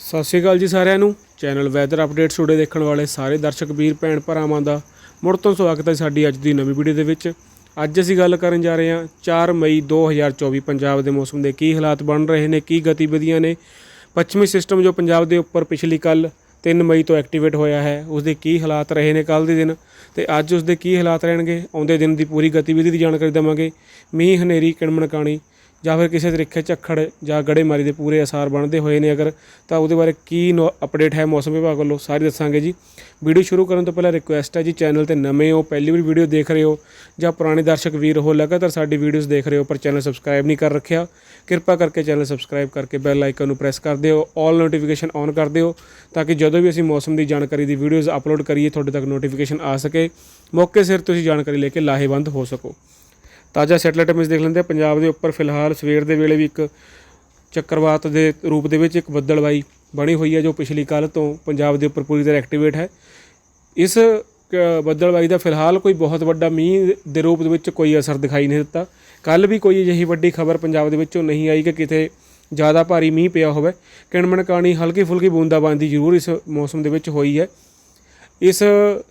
ਸਤਿ ਸ਼੍ਰੀ ਅਕਾਲ ਜੀ ਸਾਰਿਆਂ ਨੂੰ। ਚੈਨਲ ਵੈਦਰ ਅਪਡੇਟਸ ਟੂਡੇ ਦੇਖਣ ਵਾਲੇ ਸਾਰੇ ਦਰਸ਼ਕ, ਵੀਰ, ਭੈਣ, ਭਰਾਵਾਂ ਦਾ ਮੁੜ ਤੋਂ ਸਵਾਗਤ ਹੈ ਸਾਡੀ ਅੱਜ ਦੀ ਨਵੀਂ ਵੀਡੀਓ ਦੇ ਵਿੱਚ। ਅੱਜ ਅਸੀਂ ਗੱਲ ਕਰਨ ਜਾ ਰਹੇ ਹਾਂ 4 ਮਈ 2024 ਪੰਜਾਬ ਦੇ ਮੌਸਮ ਦੇ ਕੀ ਹਾਲਾਤ ਬਣ ਰਹੇ ਨੇ, ਕੀ ਗਤੀਵਿਧੀਆਂ ਨੇ। ਪੱਛਮੀ ਸਿਸਟਮ ਜੋ ਪੰਜਾਬ ਦੇ ਉੱਪਰ ਪਿਛਲੀ ਕੱਲ 3 ਮਈ ਤੋਂ ਐਕਟੀਵੇਟ ਹੋਇਆ ਹੈ ਉਸ ਦੇ ਕੀ ਹਾਲਾਤ ਰਹੇ ਨੇ ਕੱਲ ਦੇ ਦਿਨ ਤੇ ਅੱਜ ਉਸ ਦੇ ਕੀ ਹਾਲਾਤ ਰਹਿਣਗੇ, ਆਉਂਦੇ ਦਿਨ ਦੀ ਪੂਰੀ ਗਤੀਵਿਧੀ ਦੀ ਜਾਣਕਾਰੀ ਦੇਵਾਂਗੇ। ਮੀਂਹ, ਹਨੇਰੀ, ਕਿਣਮਣਕਾਣੀ ਜਾਂ ਫਿਰ ਕਿਸੇ ਤਰੀਕੇ ਝੱਖੜ ਜਾਂ ਗੜੇਮਾਰੀ ਦੇ ਪੂਰੇ ਅਸਾਰ ਬਣਦੇ ਹੋਏ ਨੇ ਅਗਰ, ਤਾਂ ਉਹਦੇ ਬਾਰੇ ਕੀ ਅਪਡੇਟ ਹੈ ਮੌਸਮ ਵਿਭਾਗ ਵੱਲੋਂ? ਸਾਰੀ ਦੱਸਾਂਗੇ ਜੀ। ਵੀਡੀਓ ਸ਼ੁਰੂ ਕਰਨ ਤੋਂ ਪਹਿਲਾਂ ਰਿਕੁਐਸਟ ਹੈ ਜੀ ਚੈਨਲ ਤੇ ਨਵੇਂ ਹੋ, ਪਹਿਲੀ ਵਾਰ ਵੀਡੀਓ ਦੇਖ ਰਹੇ ਹੋ, ਜਾਂ ਪੁਰਾਣੇ ਦਰਸ਼ਕ ਵੀਰ ਹੋ, ਲਗਾਤਾਰ ਸਾਡੀ ਵੀਡੀਓਜ਼ ਦੇਖ ਰਹੇ ਹੋ, ਪਰ ਚੈਨਲ ਸਬਸਕ੍ਰਾਈਬ ਨਹੀਂ ਕਰ ਰੱਖਿਆ, ਕਿਰਪਾ ਕਰਕੇ ਚੈਨਲ ਸਬਸਕ੍ਰਾਈਬ ਕਰਕੇ ਬੈਲ ਆਈਕਨ ਨੂੰ ਪ੍ਰੈਸ ਕਰ ਦਿਓ ਆਲ ਨੋਟੀਫਿਕੇਸ਼ਨ ਔਨ ਕਰ ਦਿਓ, ਤਾਂ ਕਿ ਜਦੋਂ ਵੀ ਅਸੀਂ ਮੌਸਮ ਦੀ ਜਾਣਕਾਰੀ ਦੀ ਵੀਡੀਓਜ਼ ਅਪਲੋਡ ਕਰੀਏ, ਤੁਹਾਡੇ ਤੱਕ ਨੋਟੀਫਿਕੇਸ਼ਨ ਆ ਸਕੇ। ਮੌਕੇ ਸਿਰ ਤੁਸੀਂ ਜਾਣਕਾਰੀ ਲੈ ਕੇ ਲਾਹੇਵੰਦ ਹੋ ਸਕੋ। ਤਾਜ਼ਾ ਸੈਟਲਾਈਟ ਇਮੇਜ ਦੇਖ ਲੈਂਦੇ ਆ ਪੰਜਾਬ ਦੇ ਉੱਪਰ ਫਿਲਹਾਲ ਸਵੇਰ ਦੇ ਵੇਲੇ ਵੀ ਇੱਕ ਚੱਕਰਵਾਤ ਦੇ ਰੂਪ ਦੇ ਵਿੱਚ ਇੱਕ ਬੱਦਲਬਾਈ ਬਣੀ ਹੋਈ ਹੈ, ਜੋ ਪਿਛਲੀ ਕੱਲ ਤੋਂ ਪੰਜਾਬ ਦੇ ਉੱਪਰ ਪੂਰੀ ਤਰ੍ਹਾਂ ਐਕਟੀਵੇਟ ਹੈ। ਇਸ ਕ- ਬੱਦਲਬਾਈ ਦਾ ਫਿਲਹਾਲ ਕੋਈ ਬਹੁਤ ਵੱਡਾ ਮੀਂਹ ਦੇ ਰੂਪ ਦੇ ਵਿੱਚ ਕੋਈ ਅਸਰ ਦਿਖਾਈ ਨਹੀਂ ਦਿੱਤਾ। ਕੱਲ ਵੀ ਕੋਈ ਅਜਿਹੀ ਵੱਡੀ ਖਬਰ ਪੰਜਾਬ ਦੇ ਵਿੱਚੋਂ ਨਹੀਂ ਆਈ ਕਿ ਕਿਤੇ ਜ਼ਿਆਦਾ ਭਾਰੀ ਮੀਂਹ ਪਿਆ ਹੋਵੇ। ਕਿਣਮਣ ਕਾਣੀ ਹਲਕੀ ਫੁਲਕੀ ਬੂੰਦਾਬਾਂਦੀ ਜ਼ਰੂਰ ਇਸ ਮੌਸਮ ਦੇ ਵਿੱਚ ਹੋਈ ਹੈ। ਇਸ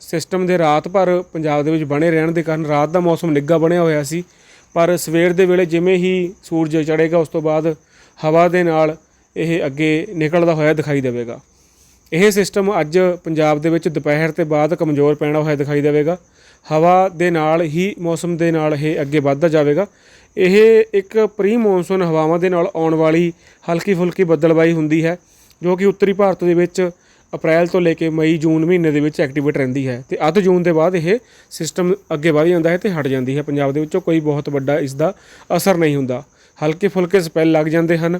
ਸਿਸਟਮ ਦੇ ਰਾਤ ਭਰ ਪੰਜਾਬ ਦੇ ਵਿੱਚ ਬਣੇ ਰਹਿਣ ਦੇ ਕਾਰਨ ਰਾਤ ਦਾ ਮੌਸਮ ਨਿੱਘਾ ਬਣਿਆ ਹੋਇਆ ਸੀ। ਪਰ ਸਵੇਰ ਦੇ ਵੇਲੇ ਜਿਵੇਂ ਹੀ ਸੂਰਜ ਚੜ੍ਹੇਗਾ, ਉਸ ਤੋਂ ਬਾਅਦ ਹਵਾ ਦੇ ਨਾਲ ਇਹ ਅੱਗੇ ਨਿਕਲਦਾ ਹੋਇਆ ਦਿਖਾਈ ਦੇਵੇਗਾ। ਇਹ ਸਿਸਟਮ ਅੱਜ ਪੰਜਾਬ ਦੇ ਵਿੱਚ ਦੁਪਹਿਰ ਤੇ ਬਾਅਦ ਕਮਜ਼ੋਰ ਪੈਣਾ ਹੋਇਆ ਦਿਖਾਈ ਦੇਵੇਗਾ। ਹਵਾ ਦੇ ਨਾਲ ਹੀ ਮੌਸਮ ਦੇ ਨਾਲ ਇਹ ਅੱਗੇ ਵੱਧਦਾ ਜਾਵੇਗਾ। ਇਹ ਇੱਕ ਪ੍ਰੀ ਮੌਨਸੂਨ ਹਵਾਵਾਂ ਦੇ ਨਾਲ ਆਉਣ ਵਾਲੀ ਹਲਕੀ ਫੁਲਕੀ ਬੱਦਲਬਾਈ ਹੁੰਦੀ ਹੈ, ਜੋ ਕਿ ਉੱਤਰੀ ਭਾਰਤ ਦੇ ਵਿੱਚ ਅਪ੍ਰੈਲ ਤੋਂ ਲੈ ਕੇ ਮਈ, ਜੂਨ ਮਹੀਨੇ ਦੇ ਵਿੱਚ ਐਕਟੀਵੇਟ ਰਹਿੰਦੀ ਹੈ ਤੇ ਅੱਧ ਜੂਨ ਦੇ ਬਾਅਦ ਇਹ ਸਿਸਟਮ ਅੱਗੇ ਵਧ ਜਾਂਦਾ ਹੈ ਤੇ ਹਟ ਜਾਂਦੀ ਹੈ। ਪੰਜਾਬ ਦੇ ਵਿੱਚੋਂ ਕੋਈ ਬਹੁਤ ਵੱਡਾ ਇਸ ਦਾ ਅਸਰ ਨਹੀਂ ਹੁੰਦਾ। ਹਲਕੇ ਫੁਲਕੇ ਸਪੈਲ ਲੱਗ ਜਾਂਦੇ ਹਨ।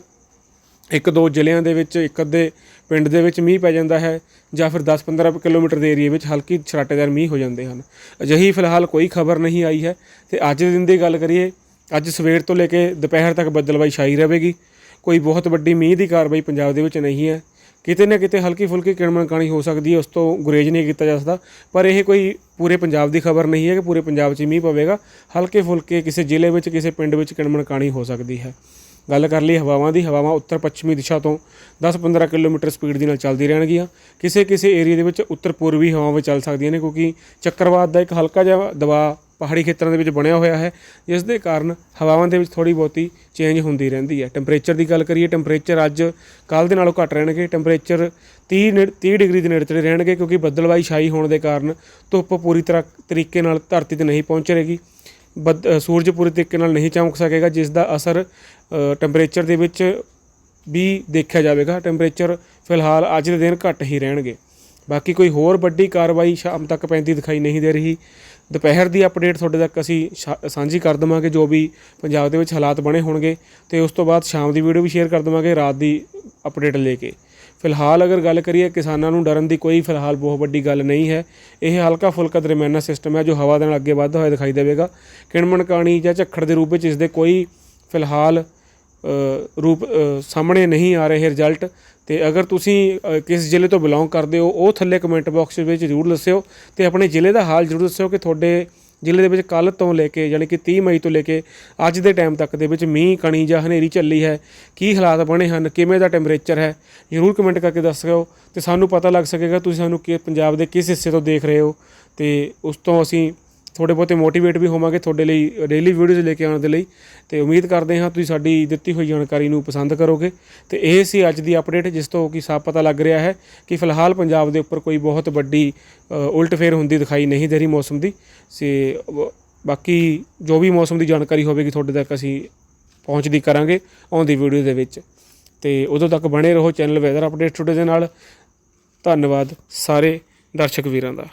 ਇੱਕ ਦੋ ਜ਼ਿਲ੍ਹਿਆਂ ਦੇ ਵਿੱਚ, ਇੱਕ ਅੱਧੇ ਪਿੰਡ ਦੇ ਵਿੱਚ ਮੀਂਹ ਪੈ ਜਾਂਦਾ ਹੈ ਜਾਂ ਫਿਰ 10-15 ਕਿਲੋਮੀਟਰ ਦੇ ਏਰੀਏ ਵਿੱਚ ਹਲਕੀ ਛਰਾਟੇਦਾਰ ਮੀਂਹ ਹੋ ਜਾਂਦੇ ਹਨ। ਅਜਿਹੀ ਫਿਲਹਾਲ ਕੋਈ ਖਬਰ ਨਹੀਂ ਆਈ ਹੈ ਤੇ ਅੱਜ ਦੇ ਦਿਨ ਦੀ ਗੱਲ ਕਰੀਏ, ਅੱਜ ਸਵੇਰ ਤੋਂ ਲੈ ਕੇ ਦੁਪਹਿਰ ਤੱਕ ਬੱਦਲਬਾਈ ਛਾਈ ਰਹੇਗੀ। ਕੋਈ ਬਹੁਤ ਵੱਡੀ ਮੀਂਹ ਦੀ ਕਾਰਵਾਈ ਪੰਜਾਬ ਦੇ ਵਿੱਚ ਨਹੀਂ ਹੈ। ਕਿਤੇ ਨਾ ਕਿਤੇ ਹਲਕੀ ਫੁਲਕੀ ਕਿਣਮਣ ਕਾਣੀ ਹੋ ਸਕਦੀ ਹੈ, ਉਸ ਤੋਂ ਗੁਰੇਜ਼ ਨਹੀਂ ਕੀਤਾ ਜਾ ਸਕਦਾ। ਪਰ ਇਹ ਕੋਈ ਪੂਰੇ ਪੰਜਾਬ ਦੀ ਖਬਰ ਨਹੀਂ ਹੈ ਕਿ ਪੂਰੇ ਪੰਜਾਬ 'ਚ ਮੀਂਹ ਪਵੇਗਾ। ਹਲਕੇ ਫੁਲਕੇ ਕਿਸੇ ਜ਼ਿਲ੍ਹੇ ਵਿੱਚ, ਕਿਸੇ ਪਿੰਡ ਵਿੱਚ ਕਿਣਮਣ ਕਾਣੀ ਹੋ ਸਕਦੀ ਹੈ। ਗੱਲ ਕਰ ਲਈ ਹਵਾਵਾਂ ਦੀ, ਹਵਾਵਾਂ ਉੱਤਰ ਪੱਛਮੀ ਦਿਸ਼ਾ ਤੋਂ 10-15 ਕਿਲੋਮੀਟਰ ਸਪੀਡ ਦੇ ਨਾਲ ਚੱਲਦੀ ਰਹਿਣਗੀਆਂ। ਕਿਸੇ ਕਿਸੇ ਏਰੀਆ ਦੇ ਵਿੱਚ ਉੱਤਰ ਪੂਰਬੀ ਹਵਾਵਾਂ ਚੱਲ ਸਕਦੀਆਂ ਨੇ, ਕਿਉਂਕਿ ਚੱਕਰਵਾਤ ਦਾ ਇੱਕ ਹਲਕਾ ਜਿਹਾ ਦਬਾਅ ਪਹਾੜੀ ਖੇਤਰਾਂ ਦੇ ਵਿੱਚ ਬਣਿਆ ਹੋਇਆ ਹੈ, ਜਿਸ ਦੇ ਕਾਰਨ ਹਵਾਵਾਂ ਦੇ ਵਿੱਚ ਥੋੜੀ ਬਹੁਤੀ ਚੇਂਜ ਹੁੰਦੀ ਰਹਿੰਦੀ ਹੈ। ਟੈਂਪਰੇਚਰ ਦੀ ਗੱਲ ਕਰੀਏ ਟੈਂਪਰੇਚਰ ਅੱਜ ਕੱਲ ਦੇ ਨਾਲੋਂ ਘੱਟ ਰਹਿਣਗੇ। ਟੈਂਪਰੇਚਰ 30 ਨੇੜੇ- 30 ਡਿਗਰੀ ਦੇ ਨੇੜੇ ਤੇੜੇ ਰਹਿਣਗੇ, ਕਿਉਂਕਿ ਬੱਦਲਬਾਈ ਛਾਈ ਹੋਣ ਦੇ ਕਾਰਨ ਧੁੱਪ ਪੂਰੀ ਤਰ੍ਹਾਂ ਤਰੀਕੇ ਨਾਲ ਧਰਤੀ ਤੇ ਨਹੀਂ ਪਹੁੰਚ ਰਹੇਗੀ। ਬੱਦ- ਸੂਰਜ ਪੂਰੇ ਤਰੀਕੇ ਨਾਲ ਨਹੀਂ ਚਮਕ ਸਕੇਗਾ, ਜਿਸ ਦਾ ਅਸਰ ਟੈਂਪਰੇਚਰ ਦੇ ਵਿੱਚ ਵੀ ਦੇਖਿਆ ਜਾਵੇਗਾ। ਟੈਂਪਰੇਚਰ ਫਿਲਹਾਲ ਅੱਜ ਦੇ ਦਿਨ ਘੱਟ ਹੀ ਰਹਿਣਗੇ। ਬਾਕੀ ਕੋਈ ਹੋਰ ਵੱਡੀ ਕਾਰਵਾਈ ਸ਼ਾਮ ਤੱਕ ਪੈਂਦੀ ਦਿਖਾਈ ਨਹੀਂ ਦੇ ਰਹੀ। ਦੁਪਹਿਰ ਦੀ ਅਪਡੇਟ ਤੁਹਾਡੇ ਤੱਕ ਅਸੀਂ ਸ਼ਾ- ਸਾਂਝੀ ਕਰ ਦੇਵਾਂਗੇ ਜੋ ਵੀ ਪੰਜਾਬ ਦੇ ਵਿੱਚ ਹਾਲਾਤ ਬਣੇ ਹੋਣਗੇ ਤੇ ਉਸ ਤੋਂ ਬਾਅਦ ਸ਼ਾਮ ਦੀ ਵੀਡੀਓ ਵੀ ਸ਼ੇਅਰ ਕਰ ਦੇਵਾਂਗੇ ਰਾਤ ਦੀ ਅਪਡੇਟ ਲੈ ਕੇ। ਫਿਲਹਾਲ ਅਗਰ ਗੱਲ ਕਰੀਏ ਕਿਸਾਨਾਂ ਨੂੰ ਡਰਨ ਦੀ ਕੋਈ ਫਿਲਹਾਲ ਬਹੁਤ ਵੱਡੀ ਗੱਲ ਨਹੀਂ ਹੈ। ਇਹ ਹਲਕਾ ਫੁਲਕਾ ਦਰਮਿਆਨਾ ਸਿਸਟਮ ਹੈ ਜੋ ਹਵਾ ਦੇ ਨਾਲ ਅੱਗੇ ਵੱਧਦਾ ਹੋਇਆ ਦਿਖਾਈ ਦੇਵੇਗਾ। ਕਿਣਮਣ ਕਾਣੀ ਜਾਂ ਝੱਖੜ ਦੇ ਰੂਪ ਵਿੱਚ ਇਸ ਦੇ ਕੋਈ ਫਿਲਹਾਲ ਰੂਪ ਸਾਹਮਣੇ ਨਹੀਂ ਆ ਰਹੇ ਰਿਜ਼ਲਟ ਤੇ ਅਗਰ ਤੁਸੀਂ ਅ, ਕਿਸ ਜ਼ਿਲ੍ਹੇ ਤੋਂ ਬਿਲੋਂਗ ਕਰਦੇ ਹੋ ਉਹ ਥੱਲੇ ਕਮੈਂਟ ਬਾਕਸ ਵਿੱਚ ਜ਼ਰੂਰ ਦੱਸਿਓ ਤੇ ਆਪਣੇ ਜ਼ਿਲ੍ਹੇ ਦਾ ਹਾਲ ਜ਼ਰੂਰ ਦੱਸਿਓ ਕਿ ਤੁਹਾਡੇ ਜ਼ਿਲ੍ਹੇ ਦੇ ਵਿੱਚ ਕੱਲ ਤੋਂ ਲੈ ਕੇ ਯਾਨੀ ਕਿ 30 ਮਈ ਤੋਂ ਲੈ ਕੇ ਅੱਜ ਦੇ ਟਾਈਮ ਤੱਕ ਦੇ ਵਿੱਚ ਮੀਂਹ ਕਣੀ ਜਾਂ ਹਨੇਰੀ ਚੱਲੀ ਹੈ ਕੀ ਹਾਲਾਤ ਬਣੇ ਹਨ ਕਿਵੇਂ ਦਾ ਟੈਂਪਰੇਚਰ ਹੈ ਜ਼ਰੂਰ ਕਮੈਂਟ ਕਰਕੇ ਦੱਸ ਦੱਸਿਓ ਤੇ ਸਾਨੂੰ ਪਤਾ ਲੱਗ ਸਕੇਗਾ ਤੁਸੀਂ ਸਾਨੂੰ ਕਿ ਪੰਜਾਬ ਦੇ ਕਿਸ ਹਿੱਸੇ ਤੋਂ ਦੇਖ ਰਹੇ ਹੋ ਤੇ ਉਸ ਤੋਂ ਅਸੀਂ ਥੋੜੇ ਬਹੁਤੇ ਮੋਟੀਵੇਟ ਵੀ ਹੋਵਾਂਗੇ ਤੁਹਾਡੇ ਲਈ ਡੇਲੀ ਵੀਡੀਓਜ਼ ਲੈ ਕੇ ਆਉਣ ਦੇ ਲਈ। ਤੇ ਉਮੀਦ ਕਰਦੇ ਹਾਂ ਤੁਸੀਂ ਸਾਡੀ ਦਿੱਤੀ ਹੋਈ ਜਾਣਕਾਰੀ ਨੂੰ ਪਸੰਦ ਕਰੋਗੇ। ਤੇ ਇਹ ਸੀ ਅੱਜ ਦੀ ਅਪਡੇਟ ਜਿਸ ਤੋਂ ਕਿ ਸਾਫ਼ ਪਤਾ ਲੱਗ ਰਿਹਾ ਹੈ ਕਿ ਫਿਲਹਾਲ ਪੰਜਾਬ ਦੇ ਉੱਪਰ ਕੋਈ ਬਹੁਤ ਵੱਡੀ ਅ, ਉਲਟਫੇਰ ਹੁੰਦੀ ਦਿਖਾਈ ਨਹੀਂ ਦੇ ਰਹੀ ਮੌਸਮ ਦੀ। ਸੇ ਬਾਕੀ ਜੋ ਵੀ ਮੌਸਮ ਦੀ ਜਾਣਕਾਰੀ ਹੋਵੇਗੀ ਤੁਹਾਡੇ ਤੱਕ ਅਸੀਂ ਪਹੁੰਚਦੀ ਕਰਾਂਗੇ ਆਉਂਦੀ ਵੀਡੀਓ ਦੇ ਵਿੱਚ। ਤੇ ਉਦੋਂ ਤੱਕ ਬਣੇ ਰਹੋ ਚੈਨਲ ਵੈਦਰ ਅਪਡੇਟ ਟੁਡੇ ਦੇ ਨਾਲ। ਧੰਨਵਾਦ ਸਾਰੇ ਦਰਸ਼ਕ ਵੀਰਾਂ ਦਾ।